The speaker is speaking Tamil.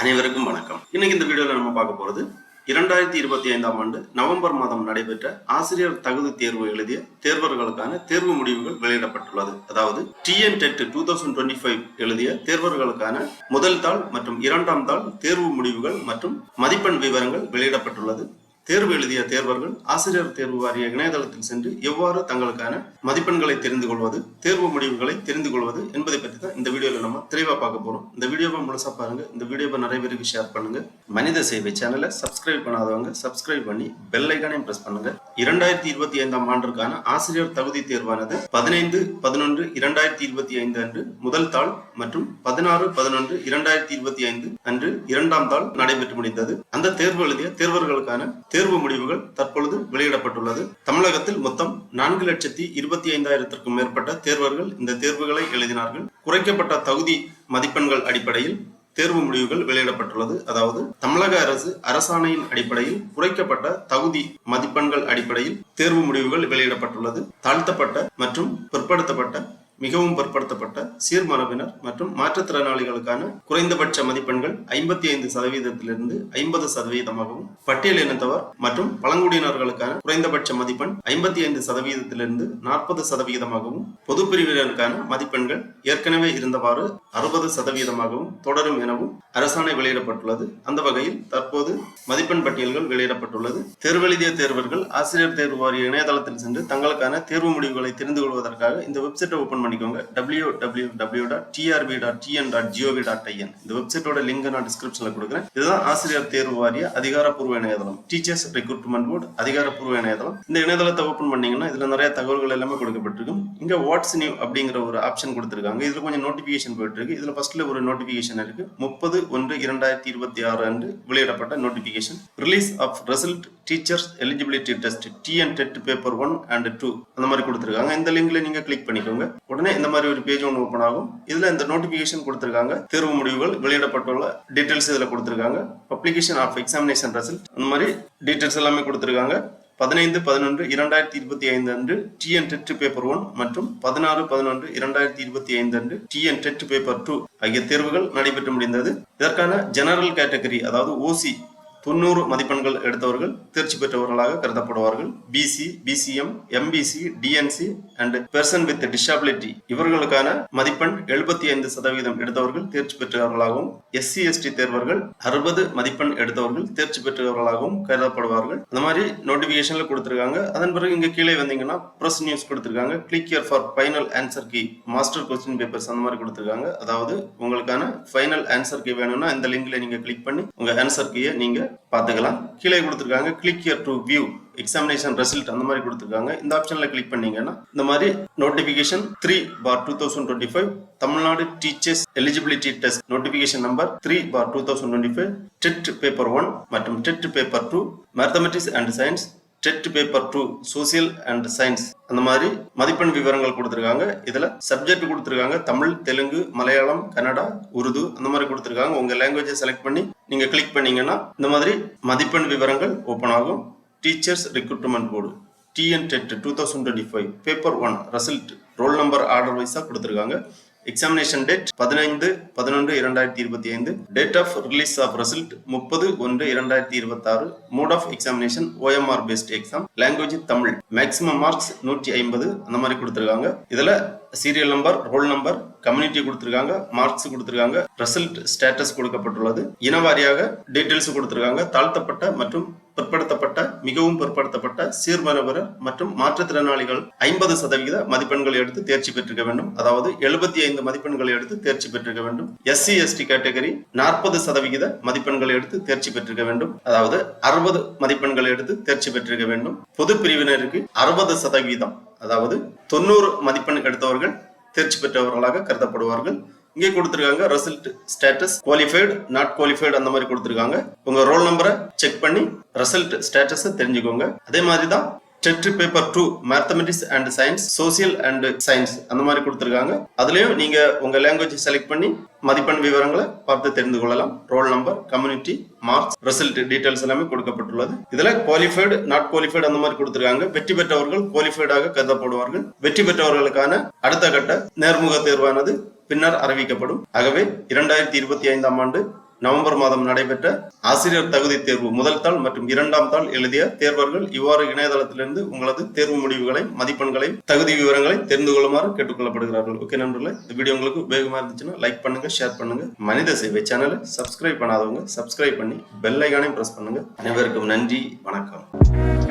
அனைவருக்கும் வணக்கம். இனி இந்த வீடியோவில் நம்ம பார்க்க போறது இரண்டாயிரத்தி இருபத்தி ஐந்தாம் ஆண்டு நவம்பர் மாதம் நடைபெற்ற ஆசிரியர் தகுதி தேர்வு எழுதிய தேர்வர்களுக்கான தேர்வு முடிவுகள் வெளியிடப்பட்டுள்ளது. அதாவது TN TET two thousand twenty five எழுதிய தேர்வர்களுக்கான முதல் தாள் மற்றும் இரண்டாம் தாள் தேர்வு முடிவுகள் மற்றும் மதிப்பெண் விவரங்கள் வெளியிடப்பட்டுள்ளது. தேர்வு எழுதிய தேர்வர்கள் ஆசிரியர் தேர்வு வாரிய இணையதளத்தில் சென்று எவ்வாறு தங்களுக்கான மதிப்பெண்களை தெரிந்து கொள்வது தேர்வு முடிவுகளை தெரிந்து கொள்வது என்பதை பற்றி தான் இந்த வீடியோவில் நம்ம தெளிவாக பார்க்க போறோம். இந்த வீடியோவை முழுசா பாருங்க. இந்த வீடியோவை நிறைய பேருக்கு ஷேர் பண்ணுங்க. மனித சேவை சேனலை சப்ஸ்கிரைப் பண்ணாதவங்க சப்ஸ்கிரைப் பண்ணி பெல் ஐக்கானையும் பிரஸ் பண்ணுங்க. இரண்டாயிரத்தி இருபத்தி ஐந்தாம் ஆண்டிற்கான ஆசிரியர் தகுதி தேர்வானது பதினைந்து பதினொன்று இரண்டாயிரத்தி இருபத்தி ஐந்து அன்று முதல் தாள் மற்றும் பதினாறு பதினொன்று இரண்டாயிரத்தி இருபத்தி ஐந்து அன்று இரண்டாம் தாள் நடைபெற்று முடிந்தது. அந்த தேர்வு எழுதிய தேர்வர்களுக்கான தேர்வு முடிவுகள் தற்பொழுது வெளியிடப்பட்டுள்ளது. தமிழகத்தில் மொத்தம் நான்கு லட்சத்தி இருபத்தி ஐந்தாயிரத்திற்கும் மேற்பட்ட தேர்வர்கள் இந்த தேர்வுகளை எழுதினார்கள். குறைக்கப்பட்ட தகுதி மதிப்பெண்கள் அடிப்படையில் தேர்வு முடிவுகள் வெளியிடப்பட்டுள்ளது. அதாவது தமிழக அரசு அரசாணையின் அடிப்படையில் குறைக்கப்பட்ட தகுதி மதிப்பெண்கள் அடிப்படையில் தேர்வு முடிவுகள் வெளியிடப்பட்டுள்ளது. தாழ்த்தப்பட்ட மற்றும் பிற்படுத்தப்பட்ட மிகவும் பிற்படுத்தப்பட்ட சீர்மரபினர் மற்றும் மாற்றுத்திறனாளிகளுக்கான குறைந்தபட்ச மதிப்பெண்கள் ஐம்பத்தி ஐந்து சதவீதத்திலிருந்து ஐம்பது சதவீதமாகவும் பட்டியல் இனத்தவர் மற்றும் பழங்குடியினர்களுக்கான குறைந்தபட்ச மதிப்பெண் ஐம்பத்தி ஐந்து சதவீதத்திலிருந்து நாற்பது சதவீதமாகவும் பொது பிரிவினருக்கான மதிப்பெண்கள் ஏற்கனவே இருந்தவாறு அறுபது சதவீதமாகவும் தொடரும் எனவும் அரசாணை வெளியிடப்பட்டுள்ளது. அந்த வகையில் தற்போது மதிப்பெண் பட்டியல்கள் வெளியிடப்பட்டுள்ளது. தேர்வெழுதிய தேர்வர்கள் ஆசிரியர் தேர்வு வாரிய இணையதளத்தில் சென்று தங்களுக்கான தேர்வு முடிவுகளை தெரிந்து கொள்வதற்காக இந்த வெப்சைட்டை ஓபன் பண்ணிக்கோங்க W W W dot TRB dot TN dot GOV dot IN இந்த வெப்சைட்டோட லிங்க் நான் டிஸ்கிரிப்ஷன்ல கொடுக்குறேன். இதுதான் ஆசிரியர் தேர்வு வாரிய அதிகாரப்பூர்வ இணையதளம். டீச்சர்ஸ் ரெக்ரூட்மெண்ட் போர்டு அதிகாரப்பூர்வ இணையதளம். இந்த இணையதளத்தை ஓப்பன் பண்ணீங்கன்னா இதுல நிறைய தகவல்கள் எல்லாமே கொடுக்கப்பட்டிருக்கும். இங்க வாட்ஸ் நியூ அப்படிங்கிற ஒரு ஆப்ஷன் கொடுத்துருக்காங்க. இதுல கொஞ்சம் நோட்டிபிகேஷன் போயிட்டு இருக்கு இதுல ஃபர்ஸ்ட்ல ஒரு நோட்டிபிகேஷன் இருக்கு. முப்பது ஒன்று இரண்டாயிரத்தி இருபத்தி ஆறு அன்று வெளியிடப்பட்ட notification release of result teachers eligibility test TN TET paper one and two அந்த மாதிரி கொடுத்துருக்காங்க. இந்த லிங்க்ல நீங்க கிளிக் பண்ணிக்கோங்க. உடனே இந்த மாதிரி ஒரு பேஜ் ஒன்று ஓப்பன் ஆகும். இதில் இந்த நோட்டிஃபிகேஷன் கொடுத்துருக்காங்க. தேர்வு முடிவுகள் வெளியிடப்பட்டுள்ள டீட்டெயில்ஸ் இதில் கொடுத்துருக்காங்க. பப்ளிகேஷன் ஆஃப் எக்ஸாமினேஷன் ரிசல்ட் அந்த மாதிரி டீட்டெயில்ஸ் எல்லாமே கொடுத்துருக்காங்க. பதினைந்து பதினொன்று இரண்டாயிரத்தி இருபத்தி ஐந்து அன்று டிஎன் டெட் பேப்பர் ஒன் மற்றும் பதினாறு பதினொன்று இரண்டாயிரத்தி இருபத்தி ஐந்து அன்று டிஎன் டெட் பேப்பர் டூ ஆகிய தேர்வுகள் நடைபெற்று முடிந்தது. இதற்கான ஜெனரல் கேட்டகரி அதாவது ஓசி தொண்ணூறு மதிப்பெண்கள் எடுத்தவர்கள் தேர்ச்சி பெற்றவர்களாக கருதப்படுவார்கள். BC BCM MBC DNC and person with disability இவர்களுக்கான மதிப்பெண் எழுபத்தி ஐந்து சதவீதம் எடுத்தவர்கள் தேர்ச்சி பெற்றவர்களாகவும் எஸ்சி எஸ்டி தேர்வர்கள் அறுபது மதிப்பெண் எடுத்தவர்கள் தேர்ச்சி பெற்றவர்களாகவும் கருதப்படுவார்கள். அந்த மாதிரி நோட்டிபிகேஷன்ல கொடுத்திருக்காங்க. அதன் பிறகு இங்க கீழே வந்தீங்கன்னா பிரஸ் நியூஸ் கொடுத்திருக்காங்க. Click here for final answer key master question papers அந்த மாதிரி கொடுத்திருக்காங்க. அதாவது உங்களுக்கான ஃபைனல் ஆன்சர் கீ வேணும்னா இந்த லிங்க்ல நீங்க கிளிக் பண்ணி உங்க ஆன்சர் கீயை நீங்க பார்த்துக்கலாம். கீழே கொடுத்துருக்காங்க click here to view examination result அந்த மாதிரி கொடுத்துருக்காங்க. இந்த ஆப்ஷன்ல கிளிக் பண்ணீங்கன்னா இந்த மாதிரி notification three for two thousand twenty five Tamil Nadu teachers eligibility test notification number three for two thousand twenty five TET paper one மற்றும் TET paper two mathematics and science TET paper two social and science அந்த மாதிரி மதிப்பெண் விவரங்கள் கொடுத்துருக்காங்க. இதில் சப்ஜெக்ட் கொடுத்துருக்காங்க. தமிழ் தெலுங்கு மலையாளம் கன்னடா உருது அந்த மாதிரி கொடுத்துருக்காங்க. உங்கள் லாங்குவேஜை செலக்ட் பண்ணி நீங்கள் கிளிக் பண்ணீங்கன்னா இந்த மாதிரி மதிப்பெண் விவரங்கள் ஓப்பன் ஆகும். Teachers recruitment board TN TET two thousand twenty five paper one result roll number order வைஸாக கொடுத்துருக்காங்க. எக்ஸாமினேஷன் டேட் பதினைந்து பதினொன்று இரண்டாயிரத்தி இருபத்தி ஐந்து. Date of release of result முப்பது ஒன்று இரண்டாயிரத்தி இருபத்தாறு. Mode of examination OMR based exam language Tamil maximum marks நூற்றி ஐம்பது. அந்த மாதிரி கொடுத்துருக்காங்க. இதில் serial number roll number community கொடுத்துருக்காங்க மார்க்ஸ் கொடுத்துருக்காங்க ரிசல்ட் ஸ்டேட்டஸ் கொடுக்கப்பட்டுள்ளது. இனவாரியாக டீட்டெயில்ஸ் கொடுத்துருக்காங்க. தாழ்த்தப்பட்ட மற்றும் பிற்படுத்தப்பட்ட மிகவும் பிற்படுத்தப்பட்ட சீர்மரபர் மற்றும் மாற்றுத்திறனாளிகள் ஐம்பது சதவிகித மதிப்பெண்களை எடுத்து தேர்ச்சி பெற்றிருக்க வேண்டும். அதாவது எழுபத்தி ஐந்து மதிப்பெண்களை எடுத்து தேர்ச்சி பெற்றிருக்க வேண்டும். எஸ்சி எஸ்டி கேட்டகரி நாற்பது சதவிகித மதிப்பெண்களை எடுத்து தேர்ச்சி பெற்றிருக்க வேண்டும். அதாவது அறுபது மதிப்பெண்களை எடுத்து தேர்ச்சி பெற்றிருக்க வேண்டும். பொது பிரிவினருக்கு அறுபது சதவீதம் அதாவது தொண்ணூறு மதிப்பெண் எடுத்தவர்கள் தேர்ச்சி பெற்றவர்களாக கருதப்படுவார்கள். இங்கே கொடுத்துருக்காங்க result status qualified not qualified அந்த மாதிரி கொடுத்துருக்காங்க. உங்க ரோல் நம்பரை செக் பண்ணி ரிசல்ட் ஸ்டேட்டஸ் தெரிஞ்சுக்கோங்க. அதே மாதிரி தான் TET paper two mathematics and science social and science அந்த மாதிரி கொடுத்துருக்காங்க. அதுலயும் நீங்க உங்க லாங்குவேஜ் செலக்ட் பண்ணி மதிப்பெண் விவரங்களை பார்த்து தெரிந்து கொள்ளலாம். Roll number community marks result details எல்லாமே கொடுக்கப்பட்டுள்ளது. இதுல குவாலிஃபைடு நாட் குவாலிஃபைடு அந்த மாதிரி கொடுத்துருக்காங்க. வெற்றி பெற்றவர்கள் குவாலிஃபைடாக கருதப்படுவார்கள். வெற்றி பெற்றவர்களுக்கான அடுத்த கட்ட நேர்முக தேர்வானது பின்னர் அறிவிக்கப்படும். ஆகவே இரண்டாயிரத்தி இருபத்தி ஐந்தாம் ஆண்டு நவம்பர் மாதம் நடைபெற்ற ஆசிரியர் தகுதி தேர்வு முதல் தாள் மற்றும் இரண்டாம் தாள் எழுதிய தேர்வர்கள் இவ்வாறு இணையதளத்திலிருந்து உங்களது தேர்வு முடிவுகளை மதிப்பெண்களை தகுதி விவரங்களை தெரிந்து கொள்ளுமாறு கேட்டுக்கொள்ளப்படுகிறார்கள். ஓகே நண்பர்களே இந்த வீடியோ உங்களுக்கு உபயோகமா இருந்துச்சுன்னா லைக் பண்ணுங்க ஷேர் பண்ணுங்க. மனித சேவை சேனலை சப்ஸ்கிரைப் பண்ணாதவங்க சப்ஸ்கிரைப் பண்ணி பெல் ஐக்கானையும் பிரஸ் பண்ணுங்க. அனைவருக்கும் நன்றி வணக்கம்.